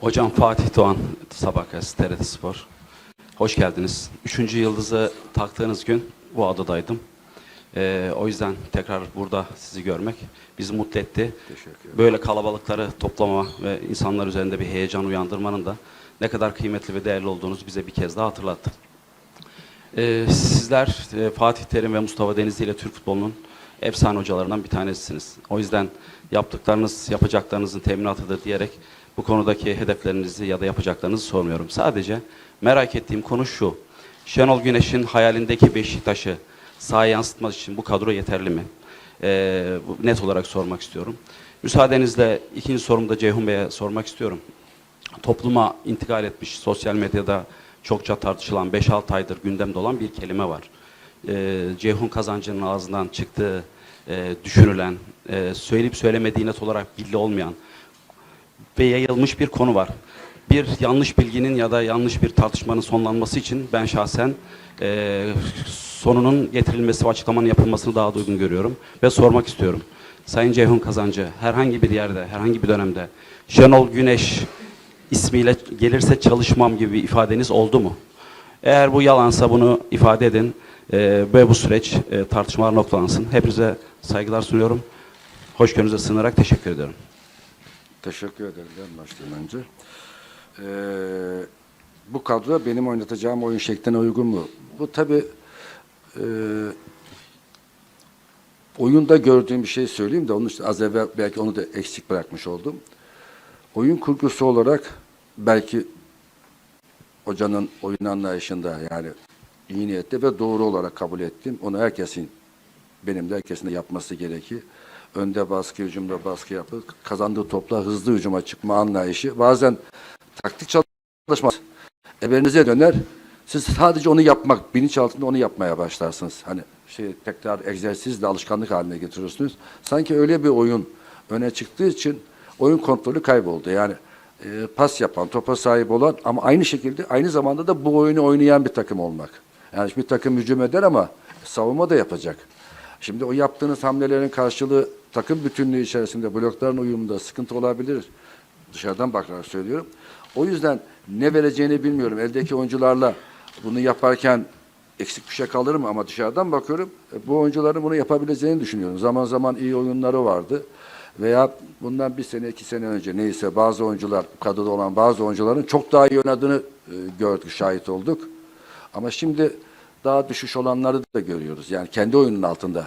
Hocam Fatih Doğan, Sabah Gazetesi, TRT Spor. Hoş geldiniz. Üçüncü yıldızı taktığınız gün bu adadaydım. Ee, o yüzden tekrar burada sizi görmek bizi mutlu etti. Teşekkür ederim. Böyle kalabalıkları toplama ve insanlar üzerinde bir heyecan uyandırmanın da ne kadar kıymetli ve değerli olduğunuzu bize bir kez daha hatırlattı. Ee, sizler e, Fatih Terim ve Mustafa Denizli ile Türk futbolunun efsane hocalarından bir tanesisiniz. O yüzden yaptıklarınız yapacaklarınızın teminatıdır diyerek bu konudaki hedeflerinizi ya da yapacaklarınızı sormuyorum. Sadece merak ettiğim konu şu. Şenol Güneş'in hayalindeki Beşiktaş'ı sahaya yansıtmak için bu kadro yeterli mi? Ee, net olarak sormak istiyorum. Müsaadenizle ikinci sorumu da Ceyhun Bey'e sormak istiyorum topluma intikal etmiş, sosyal medyada çokça tartışılan 5-6 aydır gündemde olan bir kelime var. Ee, Ceyhun Kazancı'nın ağzından çıktığı, e, düşünülen, e, söyleyip söylemediği net olarak belli olmayan ve yayılmış bir konu var. Bir yanlış bilginin ya da yanlış bir tartışmanın sonlanması için ben şahsen e, sonunun getirilmesi ve açıklamanın yapılmasını daha da uygun görüyorum. Ve sormak istiyorum. Sayın Ceyhun Kazancı herhangi bir yerde, herhangi bir dönemde Şenol Güneş ismiyle gelirse çalışmam gibi bir ifadeniz oldu mu? Eğer bu yalansa bunu ifade edin e, ve bu süreç e, tartışmalar noktalansın. Hepinize saygılar sunuyorum. Hoşgörünüze sığınarak teşekkür ediyorum. Teşekkür ederim ben başlayayım önce. Ee, bu kadro benim oynatacağım oyun şekline uygun mu? Bu tabi e, oyunda gördüğüm bir şey söyleyeyim de onun için az evvel belki onu da eksik bırakmış oldum. Oyun kurgusu olarak belki hocanın oyun anlayışında yani iyi niyetli ve doğru olarak kabul ettim. Onu herkesin benim de herkesin de yapması gerekir. Önde baskı, hücumda baskı yapıp kazandığı topla hızlı hücuma çıkma anlayışı. Bazen taktik çalışmaz. Eberinize döner. Siz sadece onu yapmak, bilinçaltında onu yapmaya başlarsınız. Hani şey tekrar egzersizle alışkanlık haline getiriyorsunuz. Sanki öyle bir oyun öne çıktığı için oyun kontrolü kayboldu. Yani e, pas yapan, topa sahip olan ama aynı şekilde aynı zamanda da bu oyunu oynayan bir takım olmak. Yani bir takım hücum eder ama savunma da yapacak. Şimdi o yaptığınız hamlelerin karşılığı takım bütünlüğü içerisinde blokların uyumunda sıkıntı olabilir. Dışarıdan bakarak söylüyorum. O yüzden ne vereceğini bilmiyorum. Eldeki oyuncularla bunu yaparken eksik bir şey kalır mı? Ama dışarıdan bakıyorum e, bu oyuncuların bunu yapabileceğini düşünüyorum. Zaman zaman iyi oyunları vardı. Veya bundan bir sene, iki sene önce neyse bazı oyuncular, kadroda olan bazı oyuncuların çok daha iyi oynadığını e, gördük, şahit olduk. Ama şimdi daha düşüş olanları da görüyoruz. Yani kendi oyunun altında.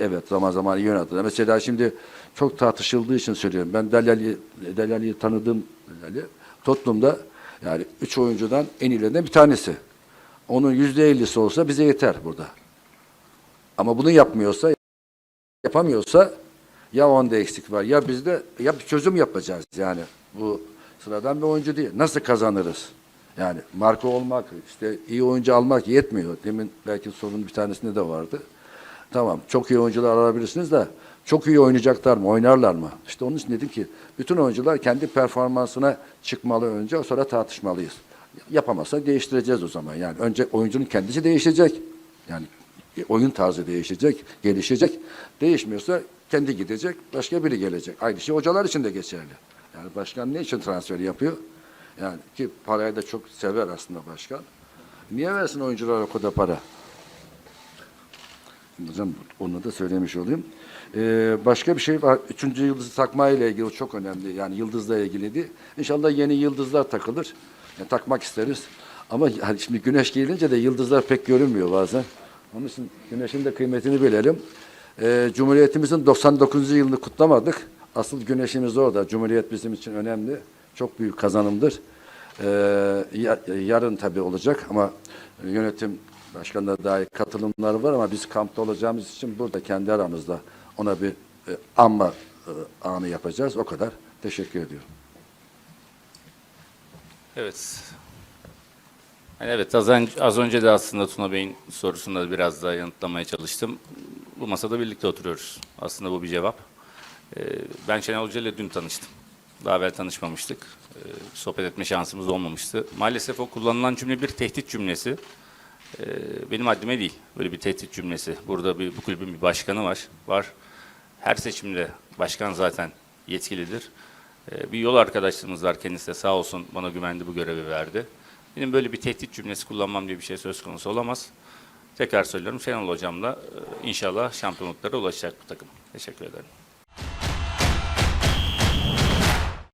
Evet zaman zaman iyi oynadılar. Mesela şimdi çok tartışıldığı için söylüyorum. Ben Delali'yi Delali'yi tanıdığım Delali. Tottenham'da yani üç oyuncudan en iyilerinden bir tanesi. Onun yüzde ellisi olsa bize yeter burada. Ama bunu yapmıyorsa yapamıyorsa ya onda eksik var ya bizde ya bir çözüm yapacağız yani. Bu sıradan bir oyuncu değil. Nasıl kazanırız? Yani marka olmak, işte iyi oyuncu almak yetmiyor. Demin belki sorunun bir tanesinde de vardı. Tamam çok iyi oyuncular alabilirsiniz de çok iyi oynayacaklar mı, oynarlar mı? İşte onun için dedim ki bütün oyuncular kendi performansına çıkmalı önce sonra tartışmalıyız. Yapamazsa değiştireceğiz o zaman. Yani önce oyuncunun kendisi değişecek. Yani oyun tarzı değişecek, gelişecek. Değişmiyorsa kendi gidecek, başka biri gelecek. Aynı şey hocalar için de geçerli. Yani başkan ne için transfer yapıyor? Yani ki parayı da çok sever aslında başkan. Niye versin oyunculara o kadar para? Hocam onu da söylemiş olayım. Ee, başka bir şey var. Üçüncü yıldızı takma ile ilgili çok önemli. Yani yıldızla ilgiliydi. İnşallah yeni yıldızlar takılır. Yani takmak isteriz. Ama hani şimdi güneş gelince de yıldızlar pek görünmüyor bazen. Onun için güneşin de kıymetini bilelim. Ee, Cumhuriyetimizin 99. yılını kutlamadık. Asıl güneşimiz orada. Cumhuriyet bizim için önemli. Çok büyük kazanımdır. Ee, ya- yarın tabii olacak ama yönetim başkanına dair katılımları var ama biz kampta olacağımız için burada kendi aramızda ona bir e, anma e, anı yapacağız. O kadar. Teşekkür ediyorum. Evet. Yani evet az önce, az önce de aslında Tuna Bey'in sorusunu da biraz daha yanıtlamaya çalıştım. Bu masada birlikte oturuyoruz. Aslında bu bir cevap. Ee, ben Şenol Hoca ile dün tanıştım. Daha evvel tanışmamıştık. Ee, sohbet etme şansımız olmamıştı. Maalesef o kullanılan cümle bir tehdit cümlesi. Ee, benim haddime değil. Böyle bir tehdit cümlesi. Burada bir, bu kulübün bir başkanı var. Var. Her seçimde başkan zaten yetkilidir. Ee, bir yol arkadaşlığımız var kendisi de sağ olsun bana güvendi bu görevi verdi. Benim böyle bir tehdit cümlesi kullanmam diye bir şey söz konusu olamaz. Tekrar söylüyorum Şenol Hocam'la e, inşallah şampiyonluklara ulaşacak bu takım. Teşekkür ederim.